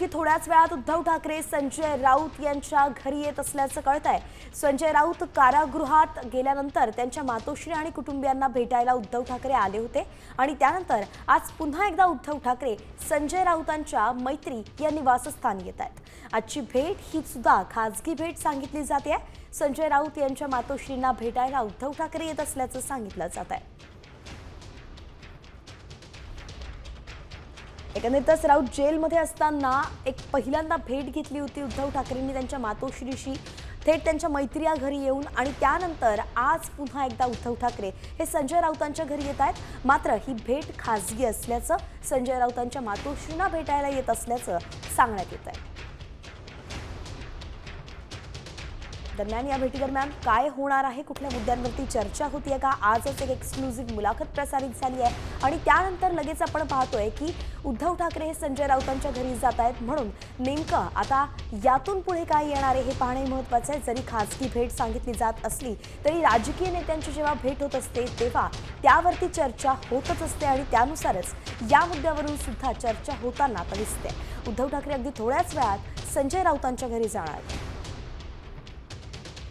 की थोड्याच वेळात उद्धव ठाकरे संजय राऊत यांच्या घरी येत असल्याचं कळत आहे संजय राऊत कारागृहात गेल्यानंतर त्यांच्या मातोश्री आणि कुटुंबियांना भेटायला उद्धव ठाकरे आले होते. आणि त्यानंतर आज पुन्हा एकदा उद्धव ठाकरे संजय राऊतांच्या मैत्री या निवासस्थानी येत आहेत. आजची भेट ही सुद्धा खाजगी भेट सांगितली जाते. संजय राऊत यांच्या मातोश्रींना भेटायला उद्धव ठाकरे येत असल्याचं सांगितलं जात आहे एकंदरीतच राऊत जेलमध्ये असताना एक पहिल्यांदा भेट घेतली होती उद्धव ठाकरेंनी त्यांच्या मातोश्रीशी. थेट त्यांच्या मैत्री या घरी येऊन आणि त्यानंतर आज पुन्हा एकदा उद्धव ठाकरे हे संजय राऊतांच्या घरी येत आहेत. मात्र ही भेट खासगी असल्याचं संजय राऊतांच्या मातोश्रींना भेटायला येत असल्याचं सांगण्यात येत आहे दरम्यान या भेटीदरम्यान काय होणार आहे कुठल्या मुद्द्यांवरती चर्चा होती आहे का? आजच एक एक्सक्लुझिव्ह मुलाखत प्रसारित झाली आहे. आणि त्यानंतर लगेच आपण पाहतोय की उद्धव ठाकरे हे संजय राऊतांच्या घरी जात आहेत. म्हणून नेमकं आता यातून पुढे काय येणार आहे हे पाहणे महत्वाचं आहे. जरी खासगी भेट सांगितली जात असली तरी राजकीय नेत्यांची जेव्हा भेट होत असते तेव्हा त्यावरती चर्चा होतच असते आणि त्यानुसारच या मुद्द्यावरून सुद्धा चर्चा होताना आता दिसते. उद्धव ठाकरे अगदी थोड्याच वेळात संजय राऊतांच्या घरी जाणार आहेत.